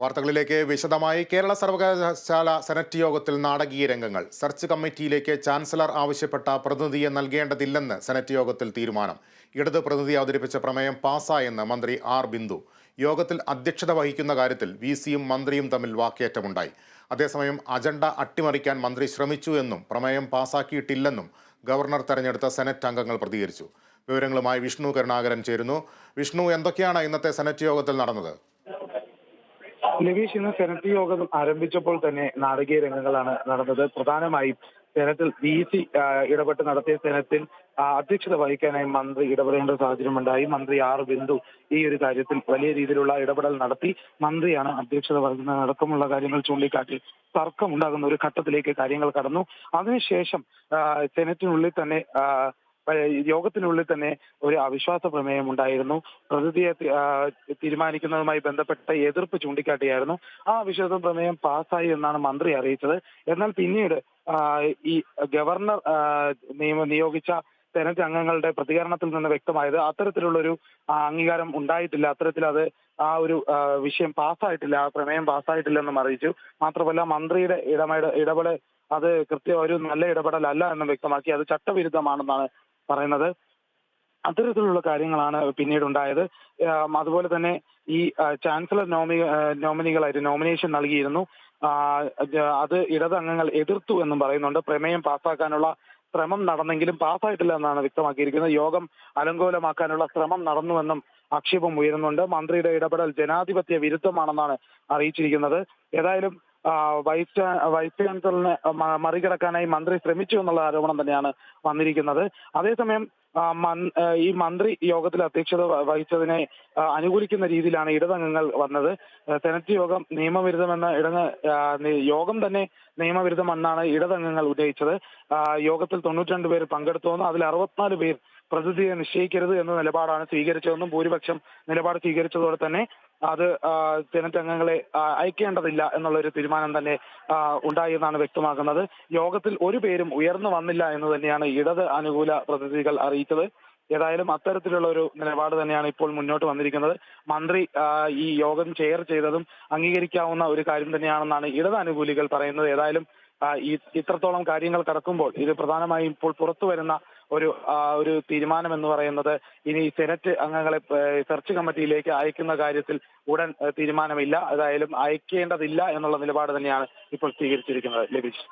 വാർത്തകളിലേക്ക് വിശദമായി കേരള സർവകലാശാല സെനറ്റ് യോഗത്തിൽ നാടകീയ രംഗങ്ങൾ. സെർച്ച് കമ്മിറ്റിയിലേക്ക് ചാൻസലർ ആവശ്യപ്പെട്ട പ്രതിനിധിയെ നൽകേണ്ടതില്ലെന്ന് സെനറ്റ് യോഗത്തിൽ തീരുമാനം. ഇടത് പ്രതിനിധി അവതരിപ്പിച്ച പ്രമേയം പാസ്സായെന്ന് മന്ത്രി ആർ ബിന്ദു. യോഗത്തിൽ അധ്യക്ഷത വഹിക്കുന്ന കാര്യത്തിൽ വി സിയും മന്ത്രിയും തമ്മിൽ വാക്കേറ്റമുണ്ടായി. അതേസമയം അജണ്ട അട്ടിമറിക്കാൻ മന്ത്രി ശ്രമിച്ചു എന്നും പ്രമേയം പാസാക്കിയിട്ടില്ലെന്നും ഗവർണർ തെരഞ്ഞെടുത്ത സെനറ്റ് അംഗങ്ങൾ പ്രതികരിച്ചു. വിവരങ്ങളുമായി വിഷ്ണു കരുണാകരൻ ചേരുന്നു. വിഷ്ണു എന്തൊക്കെയാണ് ഇന്നത്തെ സെനറ്റ് യോഗത്തിൽ നടന്നത്? ലവീഷ് ഇന്ന് സെനറ്റ് യോഗം ആരംഭിച്ചപ്പോൾ തന്നെ നാടകീയ രംഗങ്ങളാണ് നടന്നത്. പ്രധാനമായും സെനറ്റിൽ വി സി ഇടപെട്ട് നടത്തിയ സെനറ്റിൽ അധ്യക്ഷത വഹിക്കാനായി മന്ത്രി ഇടപെടേണ്ട സാഹചര്യമുണ്ടായി. മന്ത്രി ആർ ബിന്ദു ഈ ഒരു കാര്യത്തിൽ വലിയ രീതിയിലുള്ള ഇടപെടൽ നടത്തി മന്ത്രിയാണ് അധ്യക്ഷത വഹിക്കുന്നത്. അടക്കമുള്ള കാര്യങ്ങൾ ചൂണ്ടിക്കാട്ടി തർക്കമുണ്ടാകുന്ന ഒരു ഘട്ടത്തിലേക്ക് കാര്യങ്ങൾ കടന്നു. അതിനുശേഷം സെനറ്റിനുള്ളിൽ തന്നെ യോഗത്തിനുള്ളിൽ തന്നെ ഒരു അവിശ്വാസ പ്രമേയം ഉണ്ടായിരുന്നു. പ്രകൃതിയെ തീരുമാനിക്കുന്നതുമായി ബന്ധപ്പെട്ട എതിർപ്പ് ചൂണ്ടിക്കാട്ടിയായിരുന്നു. ആ അവിശ്വാസ പ്രമേയം പാസ്സായി എന്നാണ് മന്ത്രി അറിയിച്ചത്. എന്നാൽ പിന്നീട് ഈ ഗവർണർ നിയമ നിയോഗിച്ച സെനറ്റ് അംഗങ്ങളുടെ പ്രതികരണത്തിൽ നിന്ന് വ്യക്തമായത് അത്തരത്തിലുള്ളൊരു അംഗീകാരം ഉണ്ടായിട്ടില്ല. അത്തരത്തിൽ അത് ആ ഒരു വിഷയം പാസ്സായിട്ടില്ല. ആ പ്രമേയം പാസ്സായിട്ടില്ലെന്നും അറിയിച്ചു. മാത്രമല്ല മന്ത്രിയുടെ ഇടപെട ഇടപെടൽ അത് കൃത്യ ഒരു നല്ല ഇടപെടലല്ല എന്നും വ്യക്തമാക്കി. അത് ചട്ടവിരുദ്ധമാണെന്നാണ് പറയുന്നത്. അത്തരത്തിലുള്ള കാര്യങ്ങളാണ് പിന്നീട് ഉണ്ടായത് അതുപോലെ തന്നെ ഈ ചാൻസലർ നോമി നോമിനികളായിട്ട് നോമിനേഷൻ നൽകിയിരുന്നു. അത് ഇടതംഗങ്ങൾ എതിർത്തു എന്നും പറയുന്നുണ്ട്. പ്രമേയം പാസ്സാക്കാനുള്ള ശ്രമം നടന്നെങ്കിലും പാസ്സായിട്ടില്ല എന്നാണ് വ്യക്തമാക്കിയിരിക്കുന്നത്. യോഗം അലങ്കോലമാക്കാനുള്ള ശ്രമം നടന്നുവെന്നും ആക്ഷേപം ഉയരുന്നുണ്ട്. മന്ത്രിയുടെ ഇടപെടൽ ജനാധിപത്യ വിരുദ്ധമാണെന്നാണ് അറിയിച്ചിരിക്കുന്നത്. ഏതായാലും വൈസ് വൈസ് ചാൻസലറിനെ മറികടക്കാനായി മന്ത്രി ശ്രമിച്ചു എന്നുള്ള ആരോപണം തന്നെയാണ് വന്നിരിക്കുന്നത്. അതേസമയം ഈ മന്ത്രി യോഗത്തിൽ അധ്യക്ഷത വഹിച്ചതിനെ അനുകൂലിക്കുന്ന രീതിയിലാണ് ഇടതംഗങ്ങൾ വന്നത്. സെനറ്റ് യോഗം നിയമവിരുദ്ധമെന്ന ഇടങ്ങ് യോഗം തന്നെ നിയമവിരുദ്ധമെന്നാണ് ഇടതംഗങ്ങൾ ഉന്നയിച്ചത്. യോഗത്തിൽ തൊണ്ണൂറ്റിരണ്ട് പേർ പങ്കെടുത്തുവെന്നും അതിൽ അറുപത്തിനാല് പേർ പ്രതിനിധിയെ നിശ്ചയിക്കരുത് എന്ന നിലപാടാണ് സ്വീകരിച്ചതെന്നും ഭൂരിപക്ഷം നിലപാട് സ്വീകരിച്ചതോടെ തന്നെ അത് സെനറ്റ് അംഗങ്ങളെ അയക്കേണ്ടതില്ല എന്നുള്ള ഒരു തീരുമാനം തന്നെ ഉണ്ടായി എന്നാണ് വ്യക്തമാക്കുന്നത്. യോഗത്തിൽ ഒരു പേരും ഉയർന്നു വന്നില്ല എന്ന് തന്നെയാണ് ഇടത് അനുകൂല പ്രതിനിധികൾ അറിയിച്ചത്. ഏതായാലും അത്തരത്തിലുള്ള ഒരു നിലപാട് തന്നെയാണ് ഇപ്പോൾ മുന്നോട്ട് വന്നിരിക്കുന്നത്. മന്ത്രി ഈ യോഗം ചെയർ ചെയ്തതും അംഗീകരിക്കാവുന്ന ഒരു കാര്യം തന്നെയാണെന്നാണ് ഇടത് അനുകൂലികൾ പറയുന്നത്. ഏതായാലും ഈ ഇത്രത്തോളം കാര്യങ്ങൾ കടക്കുമ്പോൾ ഇത് പ്രധാനമായും ഇപ്പോൾ പുറത്തു വരുന്ന ഒരു ഒരു തീരുമാനം എന്ന് പറയുന്നത് ഇനി സെനറ്റ് അംഗങ്ങളെ സെർച്ച് കമ്മിറ്റിയിലേക്ക് അയക്കുന്ന കാര്യത്തിൽ ഉടൻ തീരുമാനമില്ല. ഏതായാലും അയക്കേണ്ടതില്ല എന്നുള്ള നിലപാട് തന്നെയാണ് ഇപ്പോൾ സ്വീകരിച്ചിരിക്കുന്നത്. ലബീഷ്.